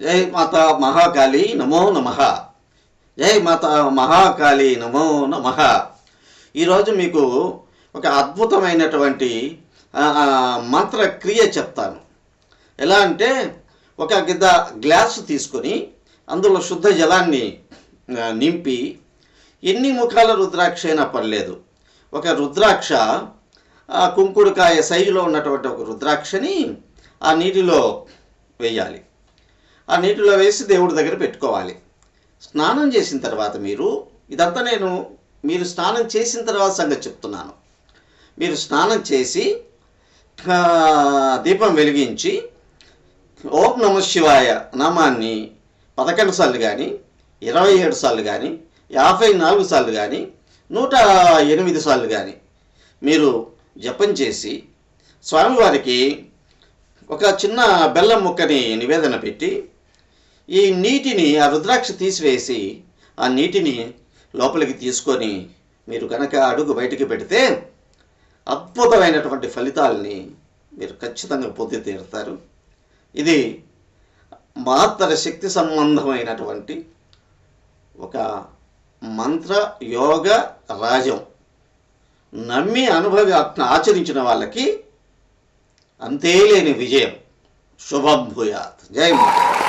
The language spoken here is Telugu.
జై మాత మహాకాళి నమో నమ. జై మాత మహాకాళి నమో నమ. ఈరోజు మీకు ఒక అద్భుతమైనటువంటి ఆ, మంత్ర క్రియ చెప్తాను. ఎలా అంటే ఒక గిద్ద గ్లాసు తీసుకొని అందులో శుద్ధ జలాన్ని నింపి ఎన్ని ముఖాల రుద్రాక్ష అయినా పర్లేదు. ఒక రుద్రాక్ష కుంకుడుకాయ సైజులో ఉన్నటువంటి ఒక రుద్రాక్షని ఆ నీటిలో వేయాలి. ఆ నీటిలో వేసి దేవుడి దగ్గర పెట్టుకోవాలి. స్నానం చేసిన తర్వాత మీరు ఇదంతా నేను మీరు స్నానం చేసిన తర్వాత సంగతి చెప్తున్నాను. మీరు స్నానం చేసి దీపం వెలిగించి ఓం నమ శివాయ నామాన్ని పదకొండు సార్లు కానీ ఇరవై ఏడు సార్లు కానీ యాభై నాలుగు సార్లు కానీ నూట ఎనిమిది సార్లు కానీ మీరు జపం చేసి స్వామివారికి ఒక చిన్న బెల్లం ముక్కని నివేదన పెట్టి ఈ నీటిని ఆ రుద్రాక్ష తీసివేసి ఆ నీటిని లోపలికి తీసుకొని మీరు కనుక అడుగు బయటికి పెడితే అద్భుతమైనటువంటి ఫలితాలని మీరు ఖచ్చితంగా పొంది తీరుతారు. ఇది మహత్తర శక్తి సంబంధమైనటువంటి ఒక మంత్ర యోగ రాజం. నమ్మి అనుభవి ఆచరించిన వాళ్ళకి అంతేలేని విజయం. శుభం భూయాత్. జై మాత.